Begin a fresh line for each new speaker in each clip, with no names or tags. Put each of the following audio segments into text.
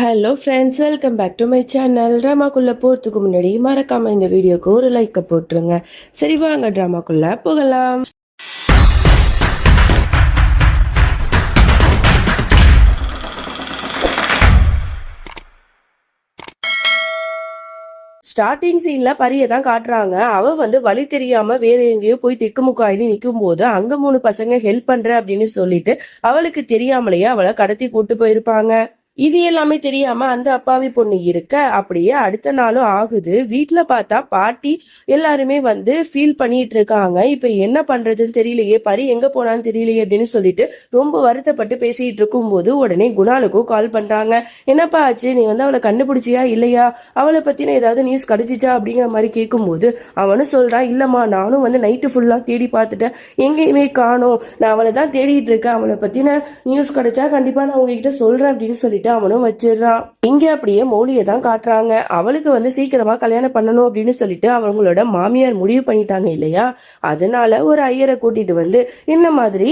Hello friends welcome back to my channel ட்ராமாக்குள்ளே போகிறதுக்கு முன்னாடி மறக்காமல் இந்த வீடியோக்கு ஒரு லைக்கை போட்டுருங்க. சரி வாங்க ட்ராமாக்குள்ளே போகலாம். ஸ்டார்டிங் சீன்ல பரிய தான் காட்டுறாங்க. அவ வந்து வழி தெரியாம வேற எங்கேயோ போய் திக்குமுக்காயின்னு நிக்கும் போது அங்க மூணு பசங்க ஹெல்ப் பண்ற அப்படின்னு சொல்லிட்டு அவளுக்கு தெரியாமலேயே அவளை கடத்தி கூட்டு போயிருப்பாங்க. இது எல்லாமே தெரியாம அந்த அப்பாவி பொண்ணு இருக்க அப்படியே அடுத்த நாளும் ஆகுது. வீட்டுல பார்த்தா பாட்டி எல்லாருமே வந்து ஃபீல் பண்ணிட்டு இருக்காங்க. இப்ப என்ன பண்றதுன்னு தெரியலையே பரி எங்க போனான்னு தெரியலையே அப்படின்னு சொல்லிட்டு ரொம்ப வருத்தப்பட்டு பேசிட்டு இருக்கும்போது உடனே குணாலுக்கும் கால் பண்றாங்க. என்னப்பா ஆச்சு? நீ வந்து அவளை கண்டுபிடிச்சியா இல்லையா? அவளை பத்தின ஏதாவது நியூஸ் கிடைச்சிச்சா அப்படிங்கிற மாதிரி கேட்கும்போது அவனும் சொல்றான் இல்லம்மா நானும் வந்து நைட்டு ஃபுல்லா தேடி பார்த்துட்டேன். எங்கேயுமே காணோம். நான் அவளை தான் தேடிட்டு இருக்கேன். அவளை பத்தின நியூஸ் கிடைச்சா கண்டிப்பா நான் உங்ககிட்ட சொல்றேன் அப்படின்னு சொல்லிட்டு அவனும் வச்சிடுறான். இங்க அப்படியே மௌலியை தான் காட்டுறாங்க. அவளுக்கு வந்து சீக்கிரமா கல்யாணம் பண்ணணும் அப்படின்னு சொல்லிட்டு அவங்களோட மாமியார் முடிவு பண்ணிட்டாங்க இல்லையா? அதனால ஒரு ஐயரை கூட்டிட்டு வந்து இந்த மாதிரி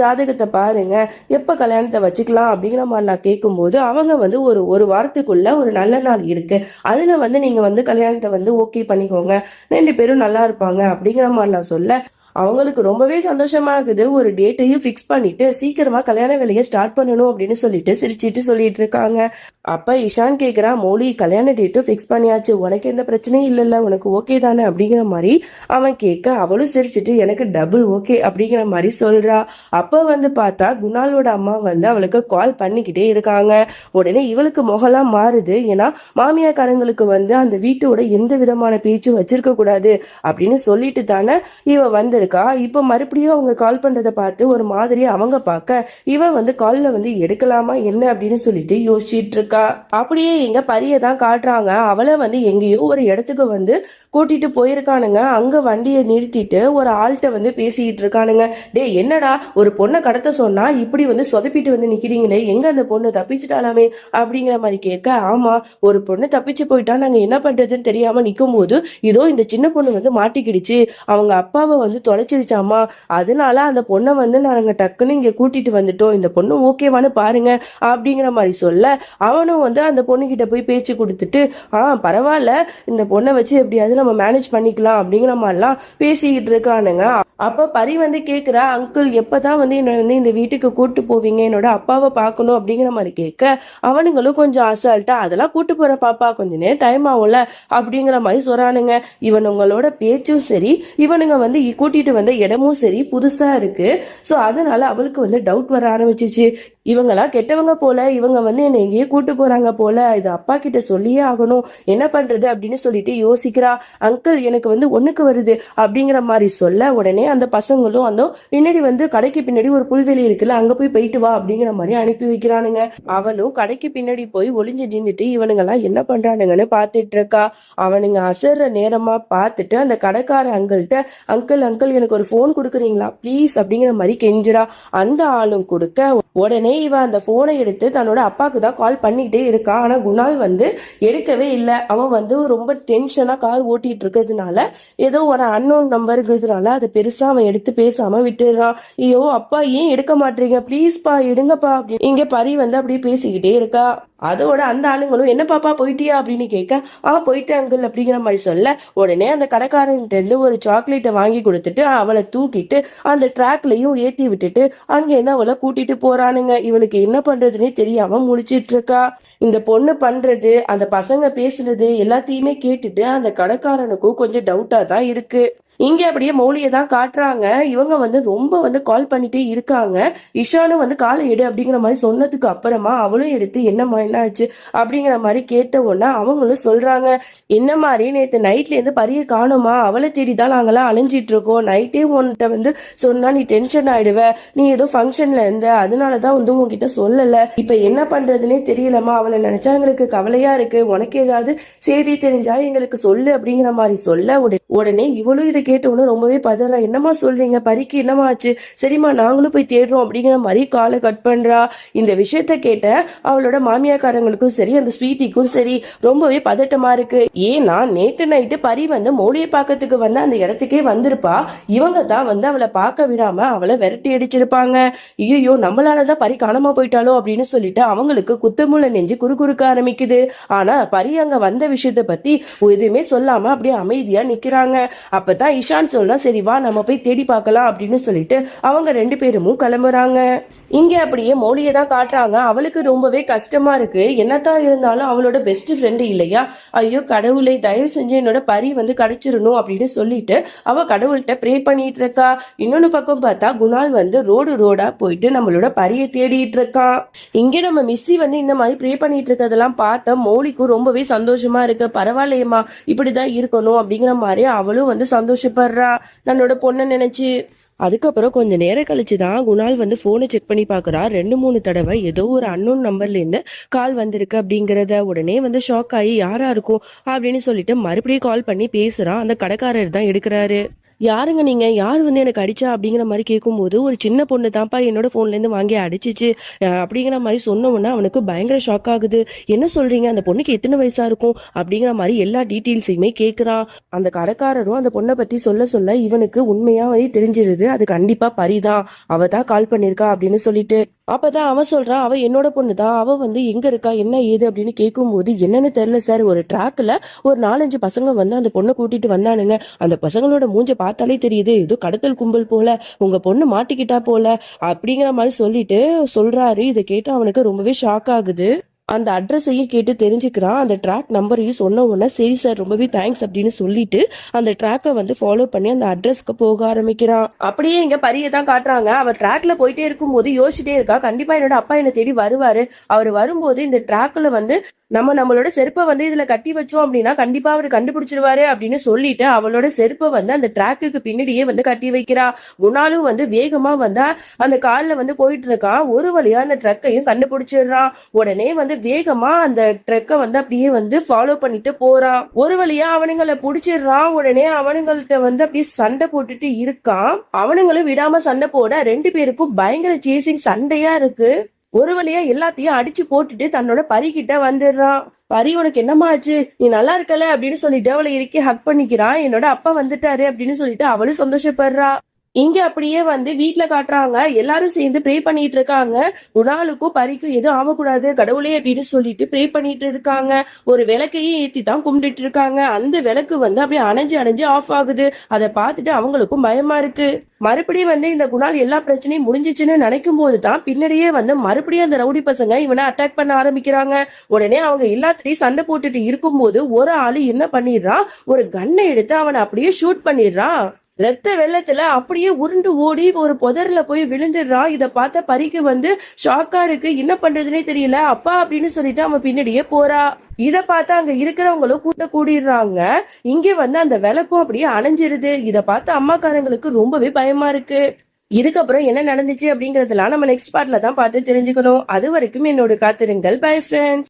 ஜாதகத்தை பாருங்க. எப்ப கல்யாணத்தை வச்சுக்கலாம் அப்படிங்கிற மாதிரி நான் கேட்கும்போது அவங்க வந்து ஒரு ஒரு வாரத்துக்குள்ள ஒரு நல்ல நாள் இருக்கு. அதுல வந்து நீங்க வந்து கல்யாணத்தை வந்து ஓகே பண்ணிக்கோங்க. ரெண்டு பேரும் நல்லா இருப்பாங்க அப்படிங்கிற மாதிரி நான் சொல்ல அவங்களுக்கு ரொம்பவே சந்தோஷமா இருக்குது. ஒரு டேட்டையும் ஃபிக்ஸ் பண்ணிட்டு சீக்கிரமா கல்யாண வேலையை ஸ்டார்ட் பண்ணணும் அப்படின்னு சொல்லிட்டு சிரிச்சிட்டு சொல்லிட்டு இருக்காங்க. அப்ப இஷான் கேக்குறா மோலி கல்யாண டேட்டும் ஃபிக்ஸ் பண்ணியாச்சு. உனக்கு எந்த பிரச்சனையும் இல்லைல்ல. உனக்கு ஓகே தானே? அப்படிங்கிற மாதிரி அவன் கேட்க அவளும் சிரிச்சிட்டு எனக்கு டபுள் ஓகே அப்படிங்கிற மாதிரி சொல்றா. அப்ப வந்து பார்த்தா குணாலோட அம்மா வந்து அவளுக்கு கால் பண்ணிக்கிட்டே இருக்காங்க. உடனே இவளுக்கு முகலாம் மாறுது. ஏன்னா மாமியாக்காரங்களுக்கு வந்து அந்த வீட்டோட எந்த விதமான பேச்சும் வச்சிருக்க கூடாது அப்படின்னு சொல்லிட்டு தானே இவ இருக்கா? இப்போ மறுபடியும் அவங்க கால் பண்ணுறதை பார்த்து ஒரு மாதிரி அவங்க பார்க்க இவன் வந்து காலில் வந்து எடுக்கலாமா என்ன அப்படின்னு சொல்லிட்டு யோசிச்சுட்டு இருக்கா. அப்படியே எங்க பரிய தான் காட்டுறாங்க. அவளை வந்து எங்கேயோ ஒரு இடத்துக்கு வந்து கூட்டிட்டு போயிருக்கானுங்க. அங்க வண்டியை நிறுத்திட்டு ஒரு ஆள்கிட்ட வந்து பேசிட்டு இருக்கானுங்க. டேய் என்னடா ஒரு பொண்ணை கடத்த சொன்னா இப்படி வந்து சொதப்பிட்டு வந்து நிக்கிறீங்களே. எங்க அந்த பொண்ணு தப்பிச்சிட்டாலாமே அப்படிங்கிற மாதிரி கேட்க ஆமா ஒரு பொண்ணு தப்பிச்சு போயிட்டா நாங்க என்ன பண்றதுன்னு தெரியாம நிக்கும் போது இதோ இந்த சின்ன பொண்ணு வந்து மாட்டிக்கிடுச்சு. அவங்க அப்பாவை வந்து தொலைச்சிருச்சாமா? அதனால அந்த பொண்ணை வந்து நாங்க டக்குன்னு இங்க கூட்டிட்டு வந்துட்டோம். இந்த பொண்ணு ஓகேவான்னு பாருங்க அப்படிங்கிற மாதிரி சொல்ல அவனும் வந்து அந்த பொண்ணுக்கிட்ட போய் பேச்சு கொடுத்துட்டு ஆ பரவாயில்ல. இந்த பொண்ணை வச்சு எப்படியாவது நம்ம மேனேஜ் பண்ணிக்கலாம். அப்படிங்கிற மாதிரிலாம் பேசிக்கிட்டு இருக்கானுங்க. அப்போ பரி வந்து கேட்குறா அங்கிள் எப்போ தான் வந்து என்னை வந்து இந்த வீட்டுக்கு கூப்பிட்டு போவீங்க? என்னோட அப்பாவை பார்க்கணும் அப்படிங்கிற மாதிரி கேட்க அவனுங்களும் கொஞ்சம் அசால்ட்டா அதெல்லாம் கூட்டு போகிற பாப்பா கொஞ்ச நேரம் டைம் ஆகும்ல அப்படிங்கிற மாதிரி சொல்கிறானுங்க இவனுங்களோட பேச்சும் சரி இவனுங்க வந்து கூட்டிகிட்டு வந்த இடமும் சரி புதுசாக இருக்கு. ஸோ அதனால் அவளுக்கு வந்து டவுட் வர ஆரம்பிச்சிச்சு. இவங்களா கெட்டவங்க போல இவங்க வந்து என்னை எங்கேயே கூட்டு போறாங்க போல இது அப்பா கிட்ட சொல்லியே ஆகணும். என்ன பண்றது அப்படின்னு சொல்லிட்டு யோசிக்கிறா. அங்கிள் எனக்கு வந்து ஒண்ணுக்கு வருது அப்படிங்கிற மாதிரி சொல்ல உடனே அந்த பசங்களும் அந்த பின்னாடி வந்து கடைக்கு பின்னாடி ஒரு புல்வெளி இருக்குல்ல அங்க போய் போயிட்டு வா அப்படிங்கிற மாதிரி அனுப்பி வைக்கிறானுங்க. அவளும் கடைக்கு பின்னாடி போய் ஒளிஞ்சு நின்றுட்டு இவனுங்கெல்லாம் என்ன பண்றானுங்கன்னு பாத்துட்டு இருக்கா. அவனுங்க அசர்ற நேரமா பார்த்துட்டு அந்த கடைக்கார அங்கிள்கிட்ட அங்கிள் அங்கிள் எனக்கு ஒரு ஃபோன் கொடுக்குறீங்களா? ப்ளீஸ் அப்படிங்கிற மாதிரி கெஞ்சுறா. அந்த ஆளும் கொடுக்க உடனே இவ அந்த போனை எடுத்து தன்னோட அப்பாவுக்கு தான் கால் பண்ணிக்கிட்டே இருக்கா. ஆனா குணால் வந்து எடுக்கவே இல்லை. அவன் வந்து ரொம்ப டென்ஷனா கார் ஓட்டிட்டு இருக்கிறதுனால ஏதோ ஒரு அன்னோன் நம்பர் இருக்கிறதுனால அதை பெருசா அவன் எடுத்து பேசாம விட்டுடுறான். ஐயோ அப்பா ஏன் எடுக்க மாட்டீங்க ப்ளீஸ்ப்பா எடுங்கப்பா அப்படின்னு. இங்க பரி வந்து அப்படியே பேசிக்கிட்டே இருக்கா. அதோட அந்த ஆளுங்களும் என்ன பாப்பா போயிட்டியா? அப்படின்னு கேட்க ஆ போயிட்டேன் அங்கிள் அப்படிங்கிற மாதிரி சொல்ல உடனே அந்த கடைக்காரன்ட்ட இருந்து ஒரு சாக்லேட்டை வாங்கி கொடுத்துட்டு அவளை தூக்கிட்டு அந்த ட்ராக்லயும் ஏத்தி விட்டுட்டு அங்கேருந்து அவளை கூட்டிட்டு போறானுங்க. இவளுக்கு என்ன பண்றதுன்னே தெரியாம முழிச்சிட்டு இருக்கா இந்த பொண்ணு பண்றது அந்த பசங்க பேசுறது எல்லாத்தையுமே கேட்டுட்டு அந்த கடைக்காரனுக்கும் கொஞ்சம் டவுட்டா தான் இருக்கு. இங்க அப்படியே மௌலியை தான் காட்டுறாங்க. இவங்க வந்து ரொம்ப வந்து கால் பண்ணிட்டே இருக்காங்க. இஷானும் வந்து காலை எடு அப்படிங்கிற மாதிரி சொன்னதுக்கு அப்புறமா அவளும் எடுத்து என்னம்மா என்ன ஆச்சு அப்படிங்கிற மாதிரி கேட்ட உடனே அவங்களும் சொல்றாங்க என்ன மாதிரி நேத்து நைட்ல இருந்து பரிய காணுமா? அவளை தேடி தான் நாங்களாம் அலைஞ்சிட்டு இருக்கோம். நைட்டே உன்கிட்ட வந்து சொன்னா நீ டென்ஷன் ஆயிடுவ. நீ ஏதோ ஃபங்க்ஷன்ல இருந்த. அதனாலதான் வந்து உங்ககிட்ட சொல்லல. இப்ப என்ன பண்றதுன்னே தெரியலம்மா. அவளை நினைச்சா எங்களுக்கு கவலையா இருக்கு. உனக்கு ஏதாவது செய்தி தெரிஞ்சா எங்களுக்கு சொல்லு அப்படிங்கிற மாதிரி சொல்ல உடனே உடனே இவளும் இதை கேட்டவுடனே ரொம்பவே பதறா. என்னம்மா சொல்றீங்க? பரிக்கு என்னம்மா ஆச்சு? சரிம்மா நாங்களும் போய் தேடுறோம் அப்படிங்கிற மாதிரி காலை கட் பண்றா. இந்த விஷயத்த கேட்ட அவளோட மாமியாக்காரங்களுக்கும் சரி அந்த ஸ்வீட்டிக்கும் சரி ரொம்பவே பதட்டமா இருக்கு. ஏன்னா நேத்து நைட்டு பரி வந்து மோடியை பாக்கிறதுக்கு வந்து அந்த இடத்துக்கே வந்திருப்பா. இவங்க தான் வந்து அவளை பார்க்க விடாம அவளை விரட்டி அடிச்சிருப்பாங்க. ஐயோ நம்மளாலதான் பரி காணாம போயிட்டாலோ அப்படின்னு சொல்லிட்டு அவங்களுக்கு குத்தமுள்ள நெஞ்சு குறுகுறுக்க ஆரம்பிக்குது. ஆனா பரி அங்க வந்த விஷயத்த பத்தி எதுவுமே சொல்லாம அப்படியே அமைதியா நிக்கிறாங்க. அப்பதான் இஷான் சொல்றா சரி வா நம்ம போய் தேடி பார்க்கலாம் அப்படின்னு சொல்லிட்டு அவங்க ரெண்டு பேரும் கிளம்புறாங்க. இங்க அப்படியே மௌலியை தான் காட்டுறாங்க. அவளுக்கு ரொம்பவே கஷ்டமா இருக்கு. என்னத்தான் இருந்தாலும் அவளோட பெஸ்ட் ஃப்ரெண்டு இல்லையா? ஐயோ கடவுளை தயவு செஞ்சு என்னோட பரி வந்து கடிச்சிடணும் அப்படின்னு சொல்லிட்டு அவ கடவுள்கிட்ட ப்ரே பண்ணிட்டு இருக்கா. இன்னொன்னு பக்கம் பார்த்தா குணால் வந்து ரோடு ரோடா போயிட்டு நம்மளோட பரியை தேடிட்டு இருக்கான் இங்க நம்ம மிஸ்ஸி வந்து இந்த மாதிரி ப்ரே பண்ணிட்டு இருக்கிறதெல்லாம் பார்த்த மௌலிக்கும் ரொம்பவே சந்தோஷமா இருக்கு. பரவாயில்லையம்மா இப்படிதான் இருக்கணும் அப்படிங்கிற மாதிரி அவளும் வந்து சந்தோஷப்படுறா. தன்னோட பொண்ணை நினைச்சு அதுக்கப்புறம் கொஞ்ச நேரம் கழிச்சு தான் குணால் வந்து ஃபோனை செக் பண்ணி பார்க்குறா ரெண்டு மூணு தடவை ஏதோ ஒரு அன்னோன் நம்பர்லேருந்து கால் வந்திருக்கு அப்படிங்கிறத உடனே வந்து ஷாக் ஆகி யாரா இருக்கும்? அப்படின்னு சொல்லிட்டு மறுபடியும் கால் பண்ணி பேசுறான் அந்த கடைக்காரர் தான் எடுக்கிறாரு. யாருங்க நீங்கள் யார் வந்து எனக்கு அடிச்சா? அப்படிங்கிற மாதிரி கேட்கும்போது ஒரு சின்ன பொண்ணு தான்ப்பா என்னோட ஃபோன்லேருந்து வாங்கி அடிச்சிச்சு. அப்படிங்கிற மாதிரி சொன்ன அவனுக்கு பயங்கர ஷாக் ஆகுது. என்ன சொல்கிறீங்க அந்த பொண்ணுக்கு எத்தனை வயசாக இருக்கும்? அப்படிங்கிற மாதிரி எல்லா டீட்டெயில்ஸையுமே கேட்குறான் அந்த கடைக்காரரும் அந்த பொண்ணை பற்றி சொல்ல சொல்ல இவனுக்கு உண்மையாகவே தெரிஞ்சிருது. அது கண்டிப்பாக பரிதான். அவ தான் கால் பண்ணியிருக்கா அப்படின்னு சொல்லிட்டு. அப்பதான் அவன் சொல்றான் அவ என்னோட பொண்ணு தான். அவ வந்து எங்க இருக்கா? என்ன ஏது? அப்படின்னு கேட்கும்போது என்னன்னு தெரியல சார். ஒரு ட்ராக்ல ஒரு நாலஞ்சு பசங்க வந்து அந்த பொண்ணை கூட்டிட்டு வந்தானுங்க. அந்த பசங்களோட மூஞ்ச பார்த்தாலே தெரியுது ஏதோ கடத்தல் கும்பல் போல உங்க பொண்ணு மாட்டிக்கிட்டா போல அப்படிங்கிற மாதிரி சொல்லிட்டு சொல்றாரு. இதை கேட்டு அவனுக்கு ரொம்பவே ஷாக் ஆகுது. அந்த அட்ரஸையும் கேட்டு தெரிஞ்சுக்கிறான். அந்த ட்ராக் நம்பரையும் சொன்ன உடனே சரி சார் ரொம்பவே தேங்க்ஸ் அப்படின்னு சொல்லிட்டு அந்த ட்ராக்கை வந்து ஃபாலோ பண்ணி அந்த அட்ரஸ்க்கு போக ஆரம்பிக்கிறான். அப்படியே இங்க பரிய தான் காட்டுறாங்க. அவ ட்ராக்ல போயிட்டே இருக்கும்போது யோசிச்சுட்டே இருக்கா. கண்டிப்பா என்னோட அப்பா என்னை தேடி வருவாரு. அவர் வரும்போது இந்த ட்ராக்ல வந்து நம்ம நம்மளோட செருப்பை வந்து இதுல கட்டி வச்சோம் அப்படின்னா கண்டிப்பா அவர் கண்டுபிடிச்சிருவாரு அப்படின்னு சொல்லிட்டு அவளோட செருப்பை வந்து அந்த ட்ராக்குக்கு பின்னாடியே வந்து கட்டி வைக்கிறா. குணாலும் வந்து வேகமா வந்தா அந்த கார்ல வந்து போயிட்டு இருக்கான். ஒரு வழியா அந்த ட்ரக்கையும் கண்டுபிடிச்சிடுறான். உடனே வந்து வேகமா அந்த ட்ரக்கை வந்து அப்படியே வந்து ஃபாலோ பண்ணிட்டு போறான் ஒரு வழியா அவனுங்களை புடிச்சிடுறான் உடனே அவனுங்கள்ட்ட வந்து அப்படியே சண்டை போட்டுட்டு இருக்கான் அவனுங்களும் விடாம சண்டை போட ரெண்டு பேருக்கும் பயங்கர சேசிங் சண்டையா இருக்கு. ஒரு வழியா எல்லாத்தையும் அடிச்சு போட்டுட்டு தன்னோட பரி கிட்ட வந்துடுறான் பரி உனக்கு என்னம்மா ஆச்சு நீ நல்லா இருக்கல? அப்படின்னு சொல்லிட்டு அவளை இறுக்கி ஹக் பண்ணிக்கிறான் என்னோட அப்பா வந்துட்டாரு அப்படின்னு சொல்லிட்டு அவளும் சந்தோஷப்படுறா. இங்க அப்படியே வந்து வீட்டுல காட்டுறாங்க. எல்லாரும் சேர்ந்து ப்ரே பண்ணிட்டு இருக்காங்க. குணாலுக்கும் பரிக்கும் எதுவும் ஆகக்கூடாது. கடவுளே அப்படின்னு சொல்லிட்டு ப்ரே பண்ணிட்டு இருக்காங்க. ஒரு விளக்கையும் ஏத்தி தான் கும்பிட்டுட்டு இருக்காங்க. அந்த விளக்கு வந்து அப்படியே அணைஞ்சு அணைஞ்சு ஆஃப் ஆகுது. அதை பார்த்துட்டு அவங்களுக்கும் பயமா இருக்கு. மறுபடியும் வந்து இந்த குணால் எல்லா பிரச்சனையும் முடிஞ்சிச்சுன்னு நினைக்கும் போது தான் பின்னாடியே வந்து மறுபடியும் அந்த ரவுடி பசங்க இவனை அட்டாக் பண்ண ஆரம்பிக்கிறாங்க. உடனே அவங்க எல்லாத்திலையும் சண்டை போட்டுட்டு இருக்கும்போது ஒரு ஆளு என்ன பண்ணிடுறான்? ஒரு கன்னை எடுத்து அவனை அப்படியே ஷூட் பண்ணிடுறான். ரத்த வெள்ளத்துல அப்படியே உருண்டு ஓடி ஒரு புதர்ல போய் விழுந்துடுறா. இத பார்த்த பரிக்கு வந்து ஷாக்கா இருக்கு. என்ன பண்றதுனே தெரியல. அப்பா அப்படின்னு சொல்லிட்டு அவன் பின்னாடியே போறா. இத பார்த்து அங்க இருக்கிறவங்களும் கூட்ட கூடிடுறாங்க. இங்க வந்து அந்த விளக்கும் அப்படியே அணைஞ்சிருது. இத பார்த்து அம்மாக்காரங்களுக்கு ரொம்பவே பயமா இருக்கு. இதுக்கப்புறம் என்ன நடந்துச்சு அப்படிங்கறதெல்லாம் நம்ம நெக்ஸ்ட் பார்ட்ல தான் பார்த்து தெரிஞ்சுக்கணும். அது வரைக்கும் என்னோட காத்திருங்கள். Bye friends